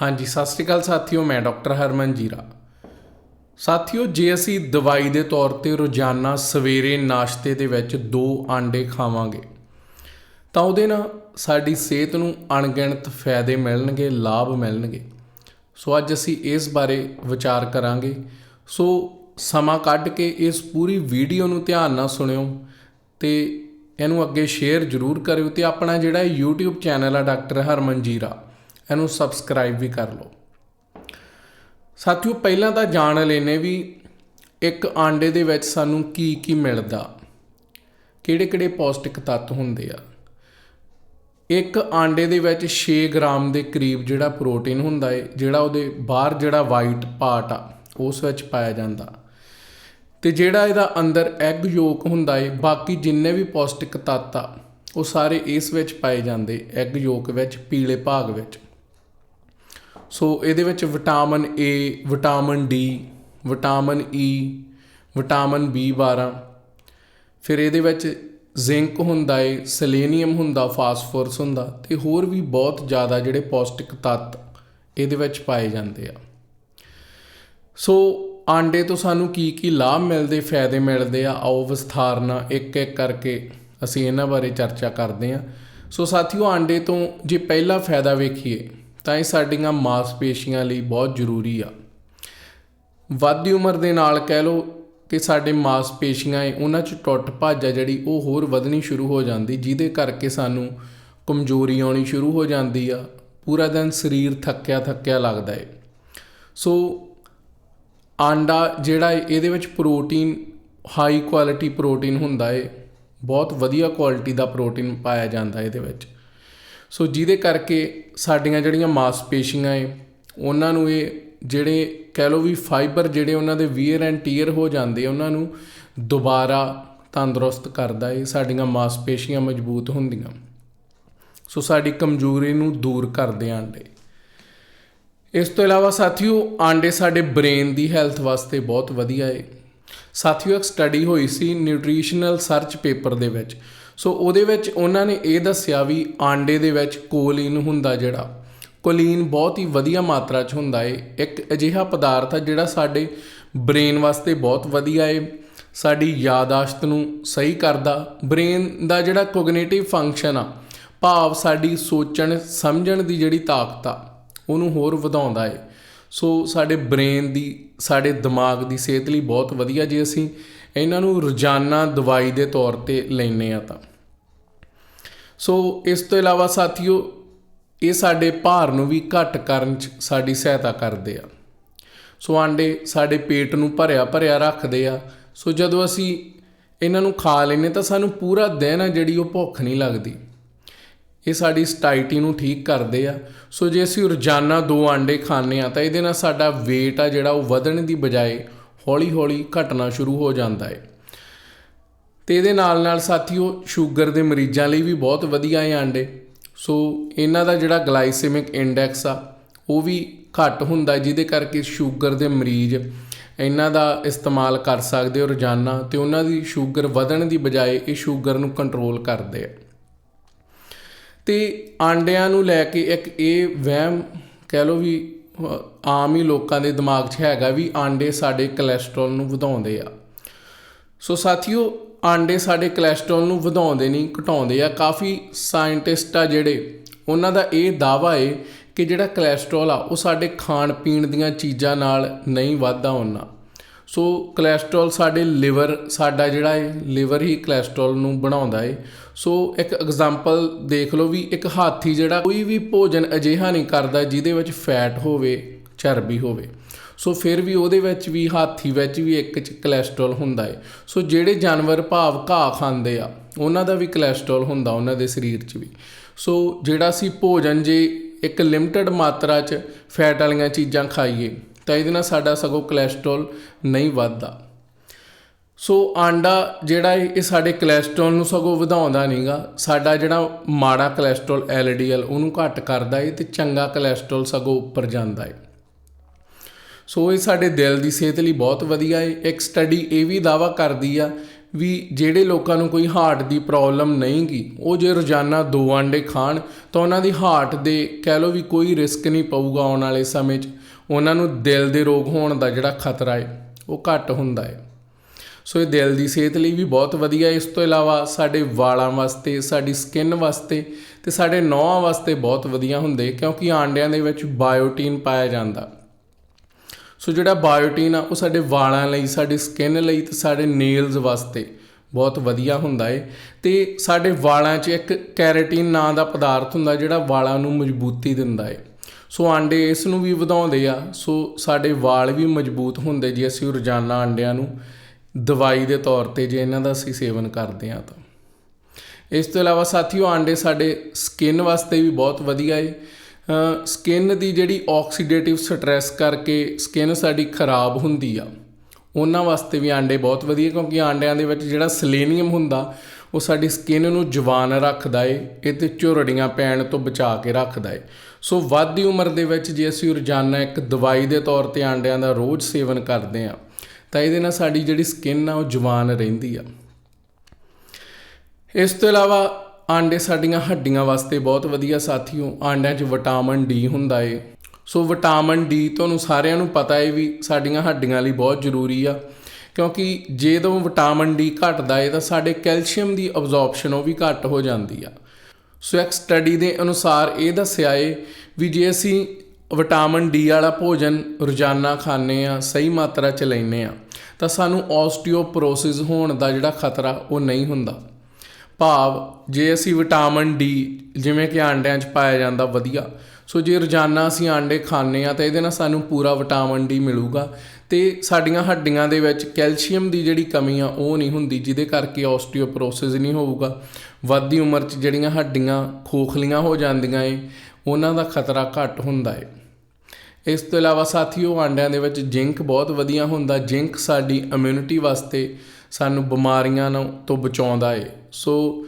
ਹਾਂਜੀ, ਸਤਿ ਸ਼੍ਰੀ ਅਕਾਲ ਸਾਥੀਓ, ਮੈਂ ਡਾਕਟਰ ਹਰਮਨ ਜੀਰਾ। ਸਾਥੀਓ, ਜੇ ਅਸੀਂ ਦਵਾਈ ਦੇ ਤੌਰ ਤੇ ਰੋਜ਼ਾਨਾ ਸਵੇਰੇ ਨਾਸ਼ਤੇ ਦੇ ਵਿੱਚ ਦੋ ਆਂਡੇ ਖਾਵਾਂਗੇ, ਤਾਂ ਉਹਦੇ ਨਾਲ ਸਾਡੀ ਸਿਹਤ ਨੂੰ ਅਣਗਿਣਤ ਫਾਇਦੇ ਮਿਲਣਗੇ, ਲਾਭ ਮਿਲਣਗੇ। ਸੋ ਅੱਜ ਅਸੀਂ ਇਸ ਬਾਰੇ ਵਿਚਾਰ ਕਰਾਂਗੇ। ਸੋ ਸਮਾਂ ਕੱਢ ਕੇ ਇਸ ਪੂਰੀ ਵੀਡੀਓ ਨੂੰ ਧਿਆਨ ਨਾਲ ਸੁਣਿਓ ਤੇ ਇਹਨੂੰ ਅੱਗੇ ਸ਼ੇਅਰ ਜ਼ਰੂਰ ਕਰਿਓ ਤੇ ਆਪਣਾ ਜਿਹੜਾ YouTube ਚੈਨਲ ਆ, ਡਾਕਟਰ ਹਰਮਨ ਜੀਰਾ ਇਹਨੂੰ ਸਬਸਕ੍ਰਾਈਬ ਵੀ ਕਰ ਲਓ। ਸਾਥੀਓ, ਪਹਿਲਾਂ ਤਾਂ ਜਾਣ ਲੈਨੇ ਵੀ ਇੱਕ ਆਂਡੇ ਦੇ ਵਿੱਚ ਸਾਨੂੰ ਕੀ ਕੀ ਮਿਲਦਾ ਕਿਹੜੇ ਕਿਹੜੇ ਪੌਸ਼ਟਿਕ ਤੱਤ ਹੁੰਦੇ ਆ। ਇੱਕ ਆਂਡੇ ਦੇ ਵਿੱਚ 6 ਗ੍ਰਾਮ ਦੇ ਕਰੀਬ ਜਿਹੜਾ ਪ੍ਰੋਟੀਨ ਹੁੰਦਾ ਏ, ਜਿਹੜਾ ਉਹਦੇ ਬਾਹਰ ਜਿਹੜਾ ਵਾਈਟ ਪਾਰਟ ਆ, ਉਸ ਵਿੱਚ ਪਾਇਆ ਜਾਂਦਾ। ਤੇ ਜਿਹੜਾ ਇਹਦਾ ਅੰਦਰ ਐਗ ਯੋਕ ਹੁੰਦਾ ਏ, ਬਾਕੀ ਜਿੰਨੇ ਵੀ ਪੌਸ਼ਟਿਕ ਤੱਤ ਆ, ਉਹ ਸਾਰੇ ਇਸ ਵਿੱਚ ਪਾਏ ਜਾਂਦੇ ਐਗ ਯੋਕ ਵਿੱਚ, ਪੀਲੇ ਭਾਗ ਵਿੱਚ। ਸੋ ਇਹਦੇ ਵਿੱਚ vitamin A vitamin D vitamin E vitamin B12 ਫਿਰ ਇਹਦੇ ਵਿੱਚ ਜ਼ਿੰਕ ਹੁੰਦਾ ਏ ਸੈਲੇਨੀਅਮ ਹੁੰਦਾ ਫਾਸਫੋਰਸ ਹੁੰਦਾ, ਤੇ ਹੋਰ ਵੀ ਬਹੁਤ ਜ਼ਿਆਦਾ ਜਿਹੜੇ ਪੌਸ਼ਟਿਕ ਤੱਤ ਇਹਦੇ ਵਿੱਚ ਪਾਏ ਜਾਂਦੇ ਆ। ਸੋ ਆਂਡੇ ਤੋਂ ਸਾਨੂੰ ਕੀ ਕੀ ਲਾਭ ਮਿਲਦੇ, ਫਾਇਦੇ ਮਿਲਦੇ ਆ? ਆਓ ਵਿਸਥਾਰ ਨਾਲ ਇੱਕ ਇੱਕ ਕਰਕੇ ਅਸੀਂ ਇਹਨਾਂ ਬਾਰੇ ਚਰਚਾ ਕਰਦੇ ਆ। ਸੋ ਸਾਥੀਓ, ਆਂਡੇ ਤੋਂ ਜੇ ਪਹਿਲਾ ਫਾਇਦਾ ਵੇਖੀਏ ਤਾਂ ਇਹ ਸਾਡੀਆਂ ਮਾਸਪੇਸ਼ੀਆਂ ਲਈ ਬਹੁਤ ਜ਼ਰੂਰੀ ਆ। ਵੱਧਦੀ ਉਮਰ ਦੇ ਨਾਲ ਕਹਿ ਲਓ ਕਿ ਸਾਡੇ ਮਾਸਪੇਸ਼ੀਆਂ ਏ ਉਹਨਾਂ 'ਚ ਟੁੱਟ ਭੱਜ ਆ ਜਿਹੜੀ ਉਹ ਹੋਰ ਵਧਣੀ ਸ਼ੁਰੂ ਹੋ ਜਾਂਦੀ, ਜਿਹਦੇ ਕਰਕੇ ਸਾਨੂੰ ਕਮਜ਼ੋਰੀ ਆਉਣੀ ਸ਼ੁਰੂ ਹੋ ਜਾਂਦੀ ਆ, ਪੂਰਾ ਦਿਨ ਸਰੀਰ ਥੱਕਿਆ ਥੱਕਿਆ ਲੱਗਦਾ ਏ। ਸੋ ਆਂਡਾ ਜਿਹੜਾ ਏ, ਇਹਦੇ ਵਿੱਚ ਪ੍ਰੋਟੀਨ, ਹਾਈ ਕੁਆਲਿਟੀ ਪ੍ਰੋਟੀਨ ਹੁੰਦਾ ਏ, ਬਹੁਤ ਵਧੀਆ ਕੁਆਲਿਟੀ ਦਾ ਪ੍ਰੋਟੀਨ ਪਾਇਆ ਜਾਂਦਾ ਇਹਦੇ ਵਿੱਚ। ਸੋ ਜਿਹਦੇ ਕਰਕੇ ਸਾਡੀਆਂ ਜਿਹੜੀਆਂ ਮਾਸਪੇਸ਼ੀਆਂ ਏ, ਉਹਨਾਂ ਨੂੰ ਇਹ ਜਿਹੜੇ ਕਹਿ ਲਓ ਵੀ ਫਾਈਬਰ ਜਿਹੜੇ ਉਹਨਾਂ ਦੇ ਵੀਅਰ ਐਂਡ ਟੀਅਰ ਹੋ ਜਾਂਦੇ ਉਹਨਾਂ ਨੂੰ ਦੁਬਾਰਾ ਤੰਦਰੁਸਤ ਕਰਦਾ ਏ, ਸਾਡੀਆਂ ਮਾਸਪੇਸ਼ੀਆਂ ਮਜ਼ਬੂਤ ਹੁੰਦੀਆਂ। ਸੋ ਸਾਡੀ ਕਮਜ਼ੋਰੀ ਨੂੰ ਦੂਰ ਕਰਦੇ ਆਂਡੇ ਇਸ ਤੋਂ ਇਲਾਵਾ ਸਾਥੀਓ, ਆਂਡੇ ਸਾਡੇ ਬ੍ਰੇਨ ਦੀ ਹੈਲਥ ਵਾਸਤੇ ਬਹੁਤ ਵਧੀਆ ਏ। ਸਾਥੀਓ, ਇੱਕ ਸਟੱਡੀ ਹੋਈ ਸੀ ਨਿਊਟ੍ਰੀਸ਼ਨਲ ਸਰਚ ਪੇਪਰ ਦੇ ਵਿੱਚ। ਸੋ ਉਹਦੇ ਵਿੱਚ ਉਹਨਾਂ ਨੇ ਇਹ ਦੱਸਿਆ ਵੀ ਆਂਡੇ ਦੇ ਵਿੱਚ ਕੋਲੀਨ ਹੁੰਦਾ ਜਿਹੜਾ, ਕੋਲੀਨ ਬਹੁਤ ਹੀ ਵਧੀਆ ਮਾਤਰਾ 'ਚ ਹੁੰਦਾ ਏ। ਇੱਕ ਅਜਿਹਾ ਪਦਾਰਥ ਆ ਜਿਹੜਾ ਸਾਡੇ ਬ੍ਰੇਨ ਵਾਸਤੇ ਬਹੁਤ ਵਧੀਆ ਏ, ਸਾਡੀ ਯਾਦਾਸ਼ਤ ਨੂੰ ਸਹੀ ਕਰਦਾ। ਬ੍ਰੇਨ ਦਾ ਜਿਹੜਾ ਕੋਗਨੀਟਿਵ ਫੰਕਸ਼ਨ ਆ, ਭਾਵ ਸਾਡੀ ਸੋਚਣ, ਸਮਝਣ ਦੀ ਜਿਹੜੀ ਤਾਕਤ ਆ, ਉਹਨੂੰ ਹੋਰ ਵਧਾਉਂਦਾ ਏ। ਸੋ ਸਾਡੇ ਬ੍ਰੇਨ ਦੀ, ਸਾਡੇ ਦਿਮਾਗ ਦੀ ਸਿਹਤ ਲਈ ਬਹੁਤ ਵਧੀਆ ਜੇ ਅਸੀਂ ਇਹਨਾਂ ਨੂੰ ਰੋਜ਼ਾਨਾ ਦਵਾਈ ਦੇ ਤੌਰ ਤੇ ਲੈਨੇ ਆ ਤਾਂ। ਸੋ ਇਸ ਤੋਂ ਇਲਾਵਾ ਸਾਥੀਓ, ਇਹ ਸਾਡੇ ਭਾਰ ਨੂੰ ਵੀ ਘੱਟ ਕਰਨ 'ਚ ਸਾਡੀ ਸਹਾਇਤਾ ਕਰਦੇ ਆ। ਸੋ ਆਂਡੇ ਸਾਡੇ ਪੇਟ ਨੂੰ ਭਰਿਆ ਭਰਿਆ ਰੱਖਦੇ ਆ। ਸੋ ਜਦੋਂ ਅਸੀਂ ਇਹਨਾਂ ਨੂੰ ਖਾ ਲੈਨੇ ਤਾਂ ਸਾਨੂੰ ਪੂਰਾ ਦਿਨ ਆ ਜਿਹੜੀ ਉਹ ਭੁੱਖ ਨਹੀਂ ਲੱਗਦੀ। ਇਹ ਸਾਡੀ ਸਟਾਈਟੀ ਨੂੰ ਠੀਕ ਕਰਦੇ ਆ। ਸੋ ਜੇ ਅਸੀਂ ਰੋਜ਼ਾਨਾ ਦੋ ਆਂਡੇ ਖਾਂਦੇ ਆ ਤਾਂ ਇਹਦੇ ਨਾਲ ਸਾਡਾ weight ਆ ਜਿਹੜਾ ਉਹ ਵਧਣ ਦੀ ਬਜਾਏ ਹੌਲੀ-ਹੌਲੀ ਘਟਣਾ ਸ਼ੁਰੂ ਹੋ ਜਾਂਦਾ ਹੈ ਤੇ ਇਹਦੇ ਨਾਲ ਨਾਲ ਸਾਥੀਓ, ਸ਼ੂਗਰ ਦੇ ਮਰੀਜ਼ਾਂ ਲਈ ਵੀ ਬਹੁਤ ਵਧੀਆ ਹੈ ਆਂਡੇ। ਸੋ ਇਹਨਾਂ ਦਾ ਜਿਹੜਾ ਗਲਾਈਸੈਮਿਕ ਇੰਡੈਕਸ ਆ, ਉਹ ਵੀ ਘੱਟ ਹੁੰਦਾ ਜਿਹਦੇ ਕਰਕੇ ਸ਼ੂਗਰ ਦੇ ਮਰੀਜ਼ ਇਹਨਾਂ ਦਾ ਇਸਤੇਮਾਲ ਕਰ ਸਕਦੇ ਹੋ ਰੋਜ਼ਾਨਾ ਤੇ ਉਹਨਾਂ ਦੀ ਸ਼ੂਗਰ ਵਧਣ ਦੀ ਬਜਾਏ ਇਹ ਸ਼ੂਗਰ ਨੂੰ ਕੰਟਰੋਲ ਕਰਦੇ ਆ। ਤੇ ਆਂਡਿਆਂ ਨੂੰ ਲੈ ਕੇ ਇੱਕ ਇਹ ਵਹਿਮ ਕਹਿ ਲਓ ਵੀ ਆਮ ਹੀ ਲੋਕਾਂ ਦੇ ਦਿਮਾਗ 'ਚ ਹੈਗਾ ਵੀ ਆਂਡੇ ਸਾਡੇ ਕੋਲੇਸਟ੍ਰੋਲ ਨੂੰ ਵਧਾਉਂਦੇ ਆ। ਸੋ ਸਾਥੀਓ, ਆਂਡੇ ਸਾਡੇ ਕੋਲੇਸਟ੍ਰੋਲ ਨੂੰ ਵਧਾਉਂਦੇ ਨਹੀਂ, ਘਟਾਉਂਦੇ ਆ। ਕਾਫੀ ਸਾਇੰਟਿਸਟ ਆ ਜਿਹੜੇ, ਉਹਨਾਂ ਦਾ ਇਹ ਦਾਵਾ ਏ ਕਿ ਜਿਹੜਾ ਕੋਲੇਸਟ੍ਰੋਲ ਆ, ਉਹ ਸਾਡੇ ਖਾਣ ਪੀਣ ਦੀਆਂ ਚੀਜ਼ਾਂ ਨਾਲ ਨਹੀਂ ਵੱਧਦਾ ਉਹਨਾਂ। ਸੋ ਕੋਲੇਸਟ੍ਰੋਲ ਸਾਡੇ ਲਿਵਰ ਸਾਡਾ ਜਿਹੜਾ ਹੈ ਲਿਵਰ ਹੀ ਕੋਲੇਸਟ੍ਰੋਲ ਨੂੰ ਬਣਾਉਂਦਾ ਹੈ ਸੋ ਇੱਕ ਐਗਜ਼ਾਮਪਲ ਦੇਖ ਲਓ ਵੀ ਇੱਕ ਹਾਥੀ ਜਿਹੜਾ ਕੋਈ ਵੀ ਭੋਜਨ ਅਜਿਹਾ ਨਹੀਂ ਕਰਦਾ ਜਿਹਦੇ ਵਿੱਚ ਫੈਟ ਹੋਵੇ, ਚਰਬੀ ਹੋਵੇ। ਸੋ ਫਿਰ ਵੀ ਉਹਦੇ ਵਿੱਚ ਵੀ, ਹਾਥੀ ਵਿੱਚ ਵੀ ਇੱਕ ਚ ਕੋਲੇਸਟ੍ਰੋਲ ਹੁੰਦਾ ਹੈ ਸੋ ਜਿਹੜੇ ਜਾਨਵਰ ਭਾਵ ਘਾਹ ਖਾਂਦੇ ਆ, ਉਹਨਾਂ ਦਾ ਵੀ ਕੋਲੇਸਟ੍ਰੋਲ ਹੁੰਦਾ ਉਹਨਾਂ ਦੇ ਸਰੀਰ 'ਚ ਵੀ। ਸੋ ਜਿਹੜਾ ਸੀ ਭੋਜਨ ਜੇ ਇੱਕ ਲਿਮਟਿਡ ਮਾਤਰਾ 'ਚ ਫੈਟ ਵਾਲੀਆਂ ਚੀਜ਼ਾਂ ਖਾਈਏ ਤਾਂ ਇਹਦੇ ਨਾਲ ਸਾਡਾ ਸਗੋਂ ਕੋਲੇਸਟ੍ਰੋਲ ਨਹੀਂ ਵੱਧਦਾ। ਸੋ ਆਂਡਾ ਜਿਹੜਾ ਹੈ ਇਹ ਸਾਡੇ ਕੋਲੇਸਟ੍ਰੋਲ ਨੂੰ ਸਗੋਂ ਵਧਾਉਂਦਾ ਨਹੀਂਗਾ। ਸਾਡਾ ਜਿਹੜਾ ਮਾੜਾ ਕੋਲੇਸਟ੍ਰੋਲ ਐਲਡੀਐਲ ਉਹਨੂੰ ਘੱਟ ਕਰਦਾ ਏ ਤੇ ਚੰਗਾ ਕੋਲੇਸਟ੍ਰੋਲ ਸਗੋਂ ਉੱਪਰ ਜਾਂਦਾ ਏ। ਸੋ ਇਹ ਸਾਡੇ ਦਿਲ ਦੀ ਸਿਹਤ ਲਈ ਬਹੁਤ ਵਧੀਆ ਏ। ਇੱਕ ਸਟੱਡੀ ਇਹ ਵੀ ਦਾਵਾ ਕਰਦੀ ਆ ਵੀ ਜਿਹੜੇ ਲੋਕਾਂ ਨੂੰ ਕੋਈ ਹਾਰਟ ਦੀ ਪ੍ਰੋਬਲਮ ਨਹੀਂ ਗੀ ਉਹ ਜੇ ਰੋਜ਼ਾਨਾ ਦੋ ਆਂਡੇ ਖਾਣ, ਤਾਂ ਉਹਨਾਂ ਦੀ ਹਾਰਟ ਦੇ ਕਹਿ ਲਓ ਵੀ ਕੋਈ ਰਿਸਕ ਨਹੀਂ ਪਊਗਾ ਆਉਣ ਵਾਲੇ ਸਮੇਂ 'ਚ। ਉਹਨਾਂ ਨੂੰ ਦਿਲ ਦੇ ਰੋਗ ਹੋਣ ਦਾ ਜਿਹੜਾ ਖਤਰਾ ਹੈ ਉਹ ਘੱਟ ਹੁੰਦਾ ਹੈ ਸੋ ਇਹ ਦਿਲ ਦੀ ਸਿਹਤ ਲਈ ਵੀ ਬਹੁਤ ਵਧੀਆ ਇਸ ਤੋਂ ਇਲਾਵਾ ਸਾਡੇ ਵਾਲਾਂ ਵਾਸਤੇ, ਸਾਡੀ ਸਕਿਨ ਵਾਸਤੇ ਤੇ ਸਾਡੇ ਨਹੁੰਾਂ ਵਾਸਤੇ ਬਹੁਤ ਵਧੀਆ ਹੁੰਦੇ ਕਿਉਂਕਿ ਆਂਡਿਆਂ ਦੇ ਵਿੱਚ ਬਾਇਓਟਿਨ ਪਾਇਆ ਜਾਂਦਾ। ਸੋ ਜਿਹੜਾ ਬਾਇਓਟਿਨ ਆ, ਉਹ ਸਾਡੇ ਵਾਲਾਂ ਲਈ, ਸਾਡੀ ਸਕਿਨ ਲਈ ਤੇ ਸਾਡੇ ਨੇਲਸ ਵਾਸਤੇ ਬਹੁਤ ਵਧੀਆ ਹੁੰਦਾ ਹੈ ਤੇ ਸਾਡੇ ਵਾਲਾਂ 'ਚ ਇੱਕ ਕੈਰਾਟਿਨ ਨਾਂ ਦਾ ਪਦਾਰਥ ਹੁੰਦਾ ਜਿਹੜਾ ਵਾਲਾਂ ਨੂੰ ਮਜ਼ਬੂਤੀ ਦਿੰਦਾ ਏ। ਸੋ ਆਂਡੇ ਇਸ ਨੂੰ ਵੀ ਵਧਾਉਂਦੇ ਆ। ਸੋ ਸਾਡੇ ਵਾਲ ਵੀ ਮਜ਼ਬੂਤ ਹੁੰਦੇ ਜੇ ਅਸੀਂ ਰੋਜ਼ਾਨਾ ਆਂਡਿਆਂ ਨੂੰ ਦਵਾਈ ਦੇ ਤੌਰ ਤੇ ਜੇ ਇਹਨਾਂ ਦਾ ਅਸੀਂ ਸੇਵਨ ਕਰਦੇ ਆ ਤਾਂ। ਇਸ ਤੋਂ ਇਲਾਵਾ ਸਾਥੀਓ ਆਂਡੇ ਸਾਡੇ ਸਕਿਨ ਵਾਸਤੇ ਵੀ ਬਹੁਤ ਵਧੀਆ ਏ। ਸਕਿਨ ਦੀ ਜਿਹੜੀ ਆਕਸੀਡੇਟਿਵ ਸਟ੍ਰੈਸ ਕਰਕੇ ਸਕਿਨ ਸਾਡੀ ਖਰਾਬ ਹੁੰਦੀ ਆ। ਉਹਨਾਂ ਵਾਸਤੇ ਵੀ ਆਂਡੇ ਬਹੁਤ ਵਧੀਆ ਕਿਉਂਕਿ ਆਂਡਿਆਂ ਦੇ ਵਿੱਚ ਜਿਹੜਾ ਸਲੇਨੀਅਮ ਹੁੰਦਾ ਉਹ ਸਾਡੀ ਸਕਿਨ ਨੂੰ ਜਵਾਨ ਰੱਖਦਾ ਏ ਇਹ ਤੇ ਝੁਰੜੀਆਂ ਪੈਣ ਤੋਂ ਬਚਾ ਕੇ ਰੱਖਦਾ ਏ। ਸੋ ਵੱਧਦੀ ਉਮਰ ਦੇ ਵਿੱਚ ਜੇ ਅਸੀਂ ਰੋਜ਼ਾਨਾ ਇੱਕ ਦਵਾਈ ਦੇ ਤੌਰ ਤੇ ਆਂਡਿਆਂ ਦਾ ਰੋਜ਼ ਸੇਵਨ ਕਰਦੇ ਆ, ਤਾਂ ਇਹਦੇ ਨਾਲ ਸਾਡੀ ਜਿਹੜੀ ਸਕਿਨ ਆ, ਉਹ ਜਵਾਨ ਰਹਿੰਦੀ ਆ। ਇਸ ਤੋਂ ਇਲਾਵਾ ਆਂਡੇ ਸਾਡੀਆਂ ਹੱਡੀਆਂ ਵਾਸਤੇ ਬਹੁਤ ਵਧੀਆ ਸਾਥੀਓ, ਆਂਡਿਆਂ 'ਚ ਵਿਟਾਮਿਨ ਡੀ ਹੁੰਦਾ ਏ। ਸੋ ਵਿਟਾਮਿਨ ਡੀ ਤੁਹਾਨੂੰ ਸਾਰਿਆਂ ਨੂੰ ਪਤਾ ਏ ਵੀ ਸਾਡੀਆਂ ਹੱਡੀਆਂ ਲਈ ਬਹੁਤ ਜ਼ਰੂਰੀ ਆ। ਕਿਉਂਕਿ ਜਦੋਂ ਵਿਟਾਮਿਨ ਡੀ ਘਟਦਾ ਏ, ਤਾਂ ਸਾਡੇ ਕੈਲਸ਼ੀਅਮ ਦੀ ਅਬਜ਼ੌਰਪਸ਼ਨ ਉਹ ਵੀ ਘੱਟ ਹੋ ਜਾਂਦੀ ਆ। ਸੋ ਇੱਕ ਸਟੱਡੀ ਦੇ ਅਨੁਸਾਰ ਇਹ ਦੱਸਿਆ ਏ ਵੀ ਜੇ ਅਸੀਂ ਵਿਟਾਮਿਨ ਡੀ ਵਾਲਾ ਭੋਜਨ ਰੋਜ਼ਾਨਾ ਖਾਂਦੇ ਆ, ਸਹੀ ਮਾਤਰਾ 'ਚ ਲੈਂਦੇ ਆ, ਤਾਂ ਸਾਨੂੰ ਆਸਟੀਓਪਰੋਸਿਸ ਹੋਣ ਦਾ ਜਿਹੜਾ ਖਤਰਾ ਉਹ ਨਹੀਂ ਹੁੰਦਾ। ਭਾਵ ਜੇ ਅਸੀਂ ਵਿਟਾਮਿਨ ਡੀ ਜਿਵੇਂ ਕਿ ਆਂਡਿਆਂ 'ਚ ਪਾਇਆ ਜਾਂਦਾ, ਵਧੀਆ। ਸੋ ਜੇ ਰੋਜ਼ਾਨਾ ਅਸੀਂ ਆਂਡੇ ਖਾਂਦੇ ਆ, ਤਾਂ ਇਹਦੇ ਨਾਲ ਸਾਨੂੰ ਪੂਰਾ ਵਿਟਾਮਿਨ ਡੀ ਮਿਲੂਗਾ। ਤੇ ਸਾਡੀਆਂ ਹੱਡੀਆਂ ਦੇ ਵਿੱਚ ਕੈਲਸ਼ੀਅਮ ਦੀ ਜਿਹੜੀ ਕਮੀ ਆ, ਉਹ ਨਹੀਂ ਹੁੰਦੀ, ਜਿਹਦੇ ਕਰਕੇ ਆਸਟੀਓਪਰੋਸਿਸ ਨਹੀਂ ਹੋਊਗਾ। ਵੱਧਦੀ ਉਮਰ 'ਚ ਜਿਹੜੀਆਂ ਹੱਡੀਆਂ ਖੋਖਲੀਆਂ ਹੋ ਜਾਂਦੀਆਂ ਏ, ਉਹਨਾਂ ਦਾ ਖਤਰਾ ਘੱਟ ਹੁੰਦਾ ਏ। ਇਸ ਤੋਂ ਇਲਾਵਾ ਸਾਥੀਓ, ਆਂਡਿਆਂ ਦੇ ਵਿੱਚ ਜ਼ਿੰਕ ਬਹੁਤ ਵਧੀਆ ਹੁੰਦਾ। ਜ਼ਿੰਕ ਸਾਡੀ ਇਮਿਊਨਿਟੀ ਵਾਸਤੇ ਸਾਨੂੰ ਬਿਮਾਰੀਆਂ ਨੂੰ ਤੋਂ ਬਚਾਉਂਦਾ ਏ। ਸੋ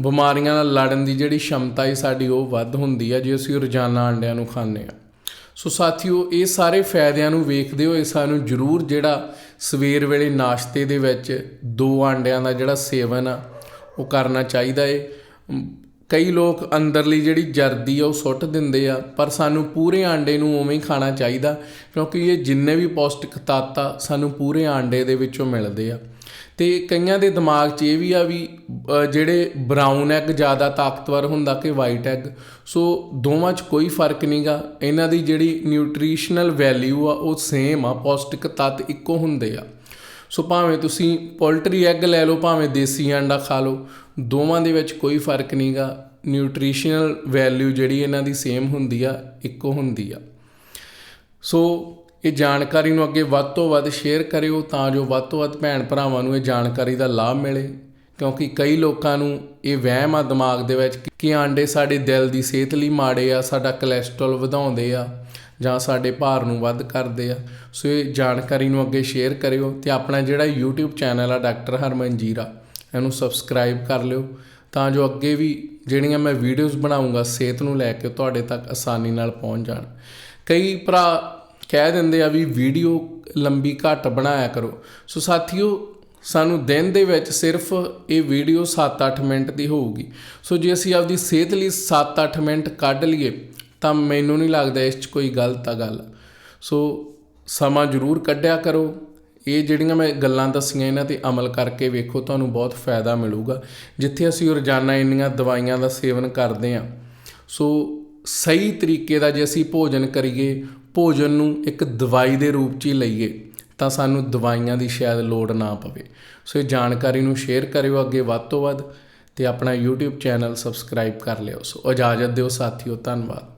ਬਿਮਾਰੀਆਂ ਨਾਲ ਲੜਨ ਦੀ ਜਿਹੜੀ ਸ਼ਮਤਾ ਹੈ ਸਾਡੀ ਉਹ ਵੱਧ ਹੁੰਦੀ ਹੈ ਜੇ ਅਸੀਂ ਰੋਜ਼ਾਨਾ ਆਂਡਿਆਂ ਨੂੰ ਖਾਂਦੇ ਆ। ਸੋ ਸਾਥੀਓ, ਇਹ ਸਾਰੇ ਫਾਇਦਿਆਂ ਨੂੰ ਵੇਖਦੇ ਹੋਏ ਸਾਨੂੰ ਜ਼ਰੂਰ ਜਿਹੜਾ ਸਵੇਰ ਵੇਲੇ ਨਾਸ਼ਤੇ ਦੇ ਵਿੱਚ ਦੋ ਆਂਡਿਆਂ ਦਾ ਜਿਹੜਾ ਸੇਵਨ ਆ, ਉਹ ਕਰਨਾ ਚਾਹੀਦਾ ਏ। ਕਈ ਲੋਕ ਅੰਦਰਲੀ ਜਿਹੜੀ ਜਰਦੀ ਆ ਉਹ ਸੁੱਟ ਦਿੰਦੇ ਆ, ਪਰ ਸਾਨੂੰ ਪੂਰੇ ਆਂਡੇ ਨੂੰ ਉਵੇਂ ਹੀ ਖਾਣਾ ਚਾਹੀਦਾ, ਕਿਉਂਕਿ ਇਹ ਜਿੰਨੇ ਵੀ ਪੌਸ਼ਟਿਕ ਤੱਤ ਆ, ਸਾਨੂੰ ਪੂਰੇ ਆਂਡੇ ਦੇ ਵਿੱਚੋਂ ਮਿਲਦੇ ਆ। ਤੇ ਕਈਆਂ ਦੇ ਦਿਮਾਗ 'ਚ ਇਹ ਵੀ ਆ ਵੀ ਜਿਹੜੇ ਬਰਾਊਨ ਐਗ ਜ਼ਿਆਦਾ ਤਾਕਤਵਰ ਹੁੰਦਾ ਕਿ ਵਾਈਟ ਐਗ ਸੋ ਦੋਵਾਂ 'ਚ ਕੋਈ ਫ਼ਰਕ ਨਹੀਂਗਾ ਇਹਨਾਂ ਦੀ ਜਿਹੜੀ ਨਿਊਟ੍ਰੀਸ਼ਨਲ ਵੈਲਿਊ ਆ, ਉਹ ਸੇਮ ਆ, ਪੌਸ਼ਟਿਕ ਤੱਤ ਇੱਕੋ ਹੁੰਦੇ ਆ। ਸੋ ਭਾਵੇਂ ਤੁਸੀਂ ਪੋਲਟਰੀ ਐਗ ਲੈ ਲਓ, ਭਾਵੇਂ ਦੇਸੀ ਅੰਡਾ ਖਾ ਲਓ, ਦੋਵਾਂ ਦੇ ਵਿੱਚ ਕੋਈ ਫ਼ਰਕ ਨਹੀਂਗਾ ਨਿਊਟ੍ਰੀਸ਼ਨਲ ਵੈਲਿਊ ਜਿਹੜੀ ਇਹਨਾਂ ਦੀ ਸੇਮ ਹੁੰਦੀ ਆ, ਇੱਕੋ ਹੁੰਦੀ ਆ। ਸੋ ਇਹ ਜਾਣਕਾਰੀ ਨੂੰ ਅੱਗੇ ਵੱਧ ਤੋਂ ਵੱਧ ਸ਼ੇਅਰ ਕਰਿਓ ਤਾਂ ਜੋ ਵੱਧ ਤੋਂ ਵੱਧ ਭੈਣ ਭਰਾਵਾਂ ਨੂੰ ਇਹ ਜਾਣਕਾਰੀ ਦਾ ਲਾਭ ਮਿਲੇ। ਕਿਉਂਕਿ ਕਈ ਲੋਕਾਂ ਨੂੰ ਇਹ ਵਹਿਮ ਆ ਦਿਮਾਗ ਦੇ ਵਿੱਚ ਕਿ ਆਂਡੇ ਸਾਡੇ ਦਿਲ ਦੀ ਸਿਹਤ ਲਈ ਮਾੜੇ ਆ, ਸਾਡਾ ਕੋਲੇਸਟ੍ਰੋਲ ਵਧਾਉਂਦੇ ਆ। ਜਾਂ ਸਾਡੇ ਭਾਰ ਨੂੰ ਵੱਧ ਕਰਦੇ ਆ। ਸੋ ਇਹ ਜਾਣਕਾਰੀ ਨੂੰ ਅੱਗੇ ਸ਼ੇਅਰ ਕਰਿਓ ਤੇ ਆਪਣਾ ਜਿਹੜਾ YouTube ਚੈਨਲ ਆ ਡਾਕਟਰ ਹਰਮਨ ਜੀਰਾ, ਇਹਨੂੰ ਸਬਸਕ੍ਰਾਈਬ ਕਰ ਲਿਓ ਤਾਂ ਜੋ ਅੱਗੇ ਵੀ ਜਿਹੜੀਆਂ ਮੈਂ ਵੀਡੀਓਜ਼ ਬਣਾਉਂਗਾ, ਸਿਹਤ ਨੂੰ ਲੈ ਕੇ ਤੁਹਾਡੇ ਤੱਕ ਆਸਾਨੀ ਨਾਲ ਪਹੁੰਚ ਜਾਣ। ਕਈ ਭਰਾ ਕਹਿ ਦਿੰਦੇ ਆ ਵੀ ਵੀਡੀਓ ਲੰਬੀ ਘੱਟ ਬਣਾਇਆ ਕਰੋ। ਸੋ ਸਾਥੀਓ, ਸਾਨੂੰ ਦਿਨ ਦੇ ਵਿੱਚ ਸਿਰਫ ਇਹ ਵੀਡੀਓ 7-8 ਮਿੰਟ ਦੀ ਹੋਊਗੀ। ਸੋ ਜੇ ਅਸੀਂ ਆਪਦੀ ਸਿਹਤ ਲਈ 7-8 ਮਿੰਟ ਕੱਢ ਲਈਏ ਤਾਂ ਮੈਨੂੰ ਨਹੀਂ ਲੱਗਦਾ ਇਸ 'ਚ ਕੋਈ ਗਲਤ ਆ ਗੱਲ। ਸੋ ਸਮਾਂ ਜ਼ਰੂਰ ਕੱਢਿਆ ਕਰੋ। ਇਹ ਜਿਹੜੀਆਂ ਮੈਂ ਗੱਲਾਂ ਦੱਸੀਆਂ ਇਹਨਾਂ ਤੇ ਅਮਲ ਕਰਕੇ ਵੇਖੋ, ਤੁਹਾਨੂੰ ਬਹੁਤ ਫਾਇਦਾ ਮਿਲੂਗਾ। ਜਿੱਥੇ ਅਸੀਂ ਰੋਜ਼ਾਨਾ ਇੰਨੀਆਂ ਦਵਾਈਆਂ ਦਾ ਸੇਵਨ ਕਰਦੇ ਆ ਸੋ ਸਹੀ ਤਰੀਕੇ ਦਾ ਜੇ ਅਸੀਂ ਭੋਜਨ ਕਰੀਏ, ਭੋਜਨ ਨੂੰ ਇੱਕ ਦਵਾਈ ਦੇ ਰੂਪ 'ਚ ਹੀ ਲਈਏ, ਤਾਂ ਸਾਨੂੰ ਦਵਾਈਆਂ ਦੀ ਸ਼ਾਇਦ ਲੋੜ ਨਾ ਪਵੇ। ਸੋ ਇਹ ਜਾਣਕਾਰੀ ਨੂੰ ਸ਼ੇਅਰ ਕਰਿਓ ਅੱਗੇ ਵੱਧ ਤੋਂ ਵੱਧ ਤੇ ਆਪਣਾ YouTube ਚੈਨਲ ਸਬਸਕ੍ਰਾਈਬ ਕਰ ਲਿਓ। ਸੋ ਇਜਾਜ਼ਤ ਦਿਓ ਸਾਥੀਓ, ਧੰਨਵਾਦ।